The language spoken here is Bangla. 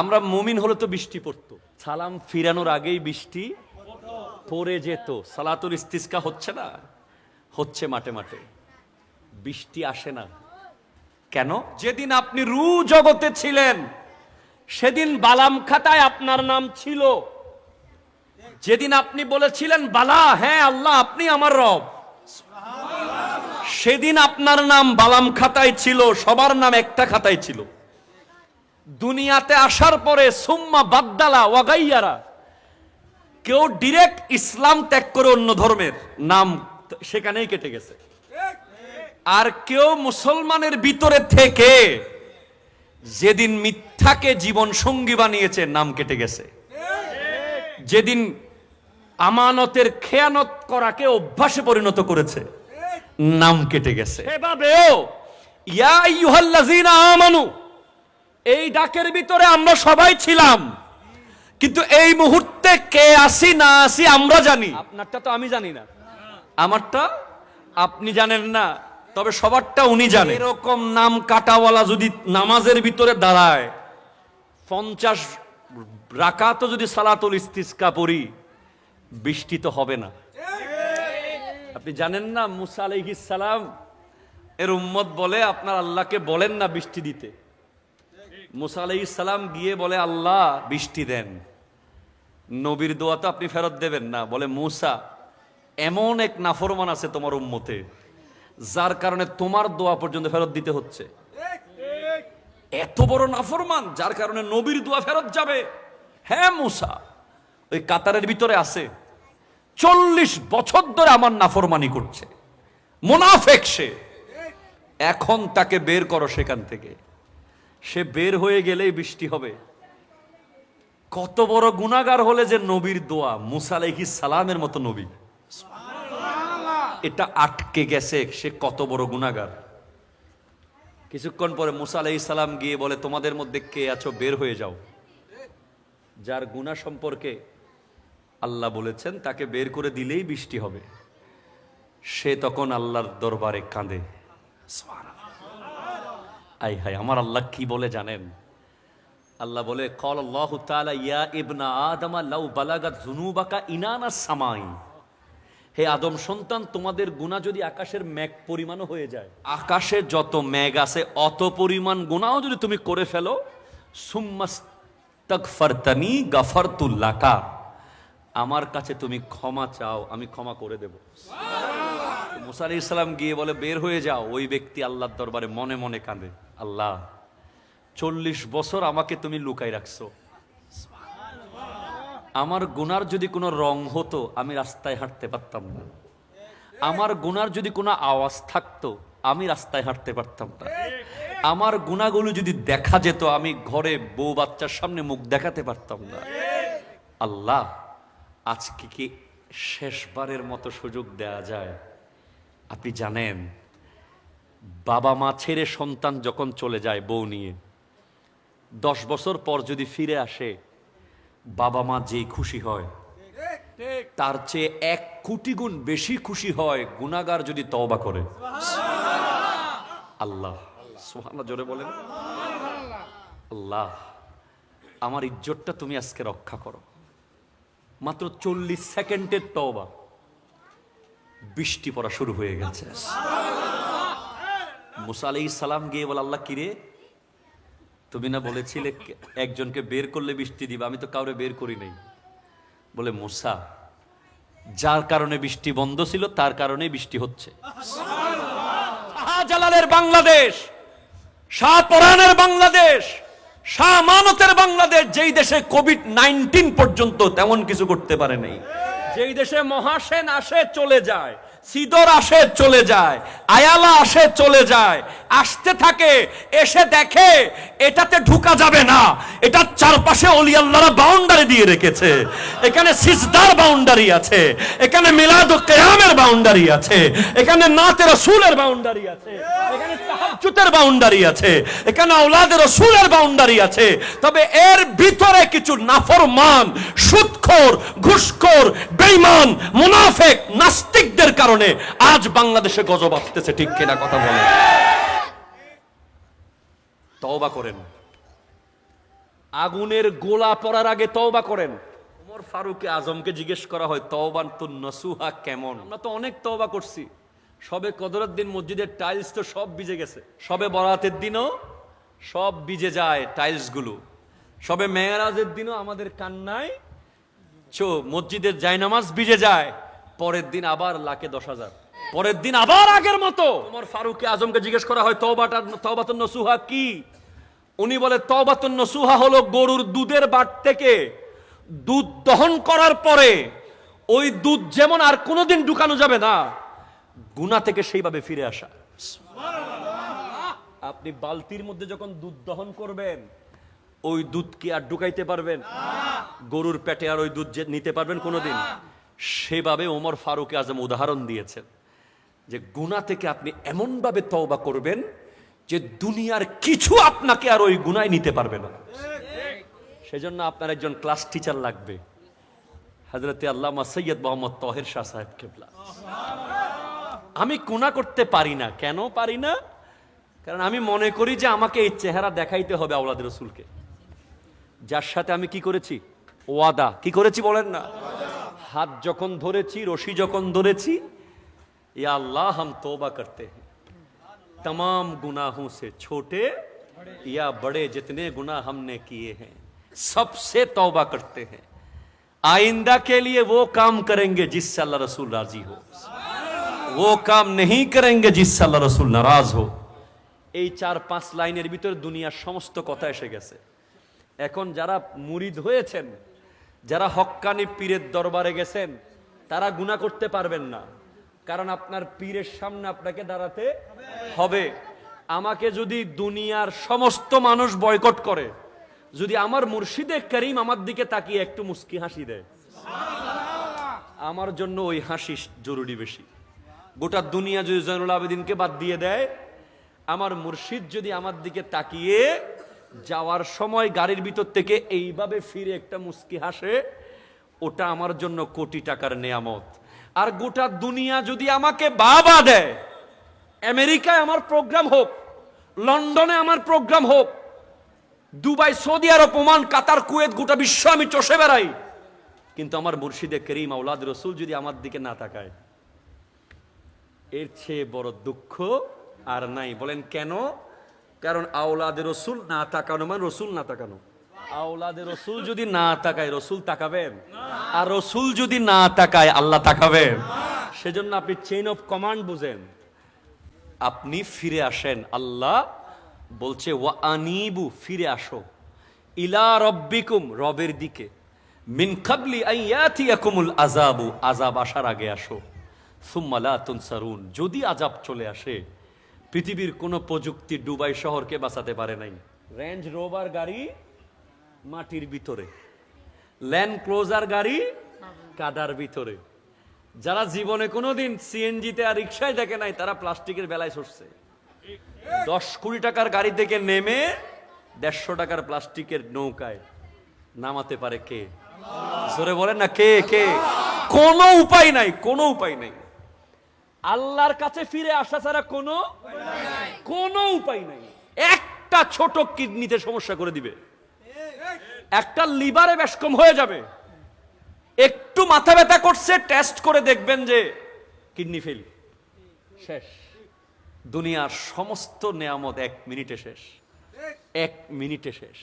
আমরা মুমিন হলে তো বৃষ্টি পড়তো। সালাম ফিরানোর আগেই বৃষ্টি পড়ে যেত। সালাতুল ইস্তিস্কা হচ্ছে না? হচ্ছে মাঠে মাঠে। বৃষ্টি আসে না। কেন? যেদিন আপনি রু জগতে ছিলেন, সেদিন বালাম খাতায় আপনার নাম ছিল। যেদিন আপনি বলেছিলেন, বালা হ্যাঁ আল্লাহ, আপনি আমার রব। সেদিন আপনার নাম বালাম খাতায় ছিল, সবার নাম একটা খাতায় ছিল। দুনিয়াতে আসার পরে সুম্মা বাদ্দালা ওয়াগাইয়ারা কেউ ডিরেক্ট ইসলাম ত্যাগ করে অন্য ধর্মের নাম সেখানেই কেটে গেছে। আর কেউ মুসলমানের ভিতরে থেকে যেদিন মিথ্যাকে জীবন সঙ্গী বানিয়েছে নাম কেটে গেছে। যেদিন আমানতের খেয়ানত করাকে অভ্যাসে পরিণত করেছে নাম কেটে গেছে। এভাবেও ইয়া আইয়ুহাল্লাযীনা আমানু ডাকের ভিতরে আমরা সবাই ছিলাম। কিন্তু এই মুহূর্তে কে আসি না আসি আমরা জানি। আপনারটা তো আমি জানি না। আমারটা আপনি জানেন না তবে সবারটা উনি জানেন। এরকম নাম কাটাওয়ালা যদি নামাজের ভিতরে দাঁড়ায় পঞ্চাশ রাকাতও যদি সালাতুল ইস্তিস্কা পড়ি বৃষ্টি তো হবে না। আপনি জানেন না মুসা সালাম এর উম্মত বলে আপনার আল্লাহকে বলেন না বৃষ্টি দিতে। মুসা আলাইহিস সালাম গিয়ে বলে, আল্লাহ, বৃষ্টি দেন। নবীর দোয়া তো আপনি ফেরত দেবেন না। বলে, মুসা, এমন এক নাফরমান আছে তোমার উম্মতে, যার কারণে তোমার দোয়া পর্যন্ত ফেরত দিতে হচ্ছে। এত বড় নাফরমান, যার কারণে নবীর দোয়া ফেরত যাবে। হ্যাঁ মুসা, ওই কাতারের ভিতরে আছে। চল্লিশ বছর ধরে আমার নাফরমানি করছে। মোনাফেক সে। এখন তাকে বের করো সেখান থেকে। সে বের হয়ে গেলেই বৃষ্টি হবে। কত বড় গুণাগার হলে যে নবীর দোয়া, মুসা আলাইহিস সালামের মতো নবী। এটা আটকে গেছে, সে কত বড় গুণাগার। কিছুক্ষণ পরে মুসা আলাইহিস সালাম গিয়ে বলে, তোমাদের মধ্যে কে আছো? বের হয়ে যাও। যার গুণা সম্পর্কে আল্লাহ বলেছেন, তাকে বের করে দিলেই বৃষ্টি হবে। সে তখন আল্লাহর দরবারে কাঁদে। আই হাই আমার আল্লাহ কি বলে জানেন? আল্লাহ বলে কল আল্লাহ তাআলা ইয়া ইবনা আদমা লাউ বালাগাত যুনুবাকা ইনানা সামাই। হে আদম সন্তান তোমাদের গুনাহ যদি আকাশের মেঘ পরিমাণও হয়ে যায় আকাশে যত মেঘ আছে অত পরিমাণ গুনাহও যদি তুমি করে ফেলো সুম্মাস্তাগফারতানি গাফারতুল্লাকা। আমার কাছে তুমি ক্ষমা চাও আমি ক্ষমা করে দেব। মুসা আলাইহিস সালাম গিয়ে বলে বের হয়ে যাও। ওই ব্যক্তি আল্লাহর দরবারে মনে মনে কাঁদে। আল্লাহ, চল্লিশ বছর আমাকে তুমি লুকাই রাখছো। আমার গুনার যদি কোনো রং হতো, আমি রাস্তায় হাঁটতে পারতাম না। আমার গুনার যদি কোনো আওয়াজ থাকতো, আমি রাস্তায় হাঁটতে পারতাম না। আমার গুণাগুলো যদি দেখা যেত, আমি ঘরে বউ বাচ্চার সামনে মুখ দেখাতে পারতাম না। আল্লাহ, আজকে কি শেষবারের মতো সুযোগ দেয়া যায়? আপনি জানেন বাবা মা ছেড়ে সন্তান যখন চলে যায় বউ নিয়ে, দশ বছর পর যদি ফিরে আসে, বাবা মা যেই খুশি হয়, তার চেয়ে এক কোটি গুণ বেশি খুশি হয় গুনাগার যদি তওবা করে। আল্লাহ সুহানা জোরে বলেন। আল্লাহ, আমার ইজ্জতটা তুমি আজকে রক্ষা করো। মাত্র চল্লিশ সেকেন্ডের তওবা। বৃষ্টি পড়া শুরু হয়ে গেছে। মুসা আলাইহিস সালাম গিয়ে বলে, আল্লাহ, কিরে? তুমি না বলেছিলে একজনকে বের করলে বৃষ্টি দিবে? আমি তো কাউরে বের করি নাই। বলে, মুসা, যার কারণে বৃষ্টি বন্ধ ছিল, তার কারণে বৃষ্টি হচ্ছে। বাংলাদেশ শাহপরানের বাংলাদেশ, শাহ মানতের বাংলাদেশ, যেই দেশে কোভিড নাইন্টিন পর্যন্ত তেমন কিছু করতে পারে নাই। যেই দেশে মহাসেন আসে, চলে যায়। সিদর আসে, চলে যায়। আয়ালা আসে, চলে যায়। আসতে থাকে, এসে দেখে, এটাতে ঢুকা যাবে না। এটার চারপাশে অলিয়াল্লারা বাউন্ডারি দিয়ে রেখেছে। এখানে সিজদার বাউন্ডারি আছে। এখানে মিলাদ কেয়ামের বাউন্ডারি আছে। এখানে নাতে রসুলের বাউন্ডারি আছে। এখানে তাহাজ্জুদের বাউন্ডারি আছে, এখানে আওলাদের রসুলের বাউন্ডারি আছে, তবে এর ভিতরে কিছু নাফরমান সুদখোর ঘুষখোর, বেঈমান, মুনাফেক, নাস্তিকদের কারণে আজ বাংলাদেশে গজব আসতেছে, ঠিক কিনা কথা বলে। তওবা করেন। আগুনের গোলা পড়ার আগে তওবা করেন। ওমর ফারুক আজমকে জিজ্ঞেস করা হয়, তওবান তো নসুহা কেমন? আমরা তো অনেক তওবা করছি। সবে কদরের দিন মসজিদের টাইলস তো সব ভিজে গেছে। সবে বরাতের দিনও সব ভিজে যায় টাইলসগুলো। সবে মেয়েরাজের দিনও আমাদের কান্নায় চো, মসজিদের জায়নামাজ ভিজে যায়। পরের দিন আবার লাখে দশ হাজার। পরের দিন আবার আগের মতো। তোমার ফারুক আজমকে জিজ্ঞেস করা হয় তওবাটার তওবাতুন নসুহা কি? উনি বলে, তওবাতুন নসুহা হলো গরুর দুধের বাট থেকে দুধ দহন করার পরে ওই দুধ যেমন আর কোনোদিন ঢুকানো যাবে না গুনা থেকে সেইভাবে ফিরে আসা। আপনি বালতির মধ্যে যখন দুধ দহন করবেন, ওই দুধ কি আর ঢুকাইতে পারবেন? গরুর পেটে আর ওই দুধ নিতে পারবেন কোনোদিন? সেভাবে ওমর ফারুক আজম উদাহরণ দিয়েছেন যে গুণা থেকে আপনি এমনভাবে তওবা করবেন যে দুনিয়ার কিছু আপনাকে আর ওই গুনায় নিতে পারবে না। সেজন্য আপনার একজন ক্লাস টিচার লাগবে, হজরতে আল্লামা সৈয়দ মোহাম্মদ তহের শাহ সাহেব কেবলা। আমি গুণা করতে পারি না কেন পারি না কারণ আমি মনে করি যে আমাকে এই চেহারা দেখাইতে হবে আওলাদ রসুলকে যার সাথে আমি কি করেছি ওয়াদা কি করেছি বলেন না হাত যখন ধরেছি রশি যখন ধরেছি या अल्लाह हम तौबा करते हैं तमाम गुनाहों से छोटे या बड़े जितने गुनाह हमने किए हैं सबसे तौबा करते हैं आइंदा के लिए वो काम करेंगे जिससे अल्लाह रसूल राजी हो ও কাম নেই করেঙ্গে জিসা আল্লাহ রসুল নারাজ হো এই চার পাঁচ লাইনের ভিতরে দুনিয়ার সমস্ত কথা এসে গেছে। এখন যারা মুরিদ হয়েছেন, যারা হক্কানি পীরের দরবারে গেছেন, তারা গুণা করতে পারবেন না। কারণ আপনার পীরের সামনে আপনাকে দাঁড়াতে হবে। আমাকে যদি দুনিয়ার সমস্ত মানুষ বয়কট করে, যদি আমার মুর্শিদে করিম আমার দিকে তাকিয়ে একটু মুস্কি হাসি দেয়। আমার জন্য ওই হাসি জরুরি বেশি। গোটা দুনিয়া যদি জয়নুল আবেদিনকে বাদ দিয়ে দেয়, আমার মুর্শিদ যদি আমার দিকে তাকিয়ে যাওয়ার সময় গাড়ির ভিতর থেকে এইভাবে ফিরে একটা মুস্কি হাসে, ওটা আমার জন্য কোটি টাকার নেয়ামত। আর গোটা দুনিয়া যদি আমাকে বাবা দেয়, আমেরিকায় আমার প্রোগ্রাম হোক, লন্ডনে আমার প্রোগ্রাম হোক, Dubai, Saudi Arab, Oman, Qatar, Kuwait, গোটা বিশ্ব আমি চষে বেড়াই। কিন্তু আমার মুর্শিদে করিম আউলাদ রসুল যদি আমার দিকে না তাকায় এর চেয়ে বড় দুঃখ আর নাই। বলেন কেন? কারণ আওলাদের রসুল না তাকানো মানে রসুল না তাকানো। আওলাদের রসুল যদি না তাকায়, রসুল তাকাবেন? আর রসুল যদি না তাকায়, আল্লাহ তাকাবেন? সেজন্য আপনি চেইন অফ কমান্ড বুঝেন। আপনি ফিরে আসেন। আল্লাহ বলছে, ওয়া আনিবু, ফিরে আসো। ইলা রব্বিকুম, রবের দিকে। মিন কাবলি আইয়াতিয়াকুমুল আযাবু, আযাব আসার আগে আসো। সুম্মা লা তুনসারুন যদি আজাব চলে আসে পৃথিবীর কোন প্রযুক্তি ডুবাই শহরকে বাঁচাতে পারে নাই। রেঞ্জ রোভার গাড়ি মাটির ভিতরে। ল্যান্ড ক্লোজার গাড়ি কাদার ভিতরে। যারা জীবনে কোনো কোনোদিন সিএনজিতে আর রিক্সায় দেখে নাই তারা প্লাস্টিকের বেলায় সরছে। দশ কুড়ি টাকার গাড়ি থেকে নেমে দেড়শো টাকার প্লাস্টিকের নৌকায় নামাতে পারে কে? জোরে বলেন না কে কে? কোনো উপায় নাই কোনো উপায় নাই। আল্লাহর কাছে ফিরে আসা ছাড়া কোনো কোনো উপায় নাই। একটা ছোট কিডনিতে সমস্যা করে দিবে। একটা লিভারে বেশ কম হয়ে যাবে। একটু মাথা ব্যথা করছে টেস্ট করে দেখবেন যে কিডনি ফেল শেষ। দুনিয়ার সমস্ত নেয়ামত এক মিনিটে শেষ। এক মিনিটে শেষ।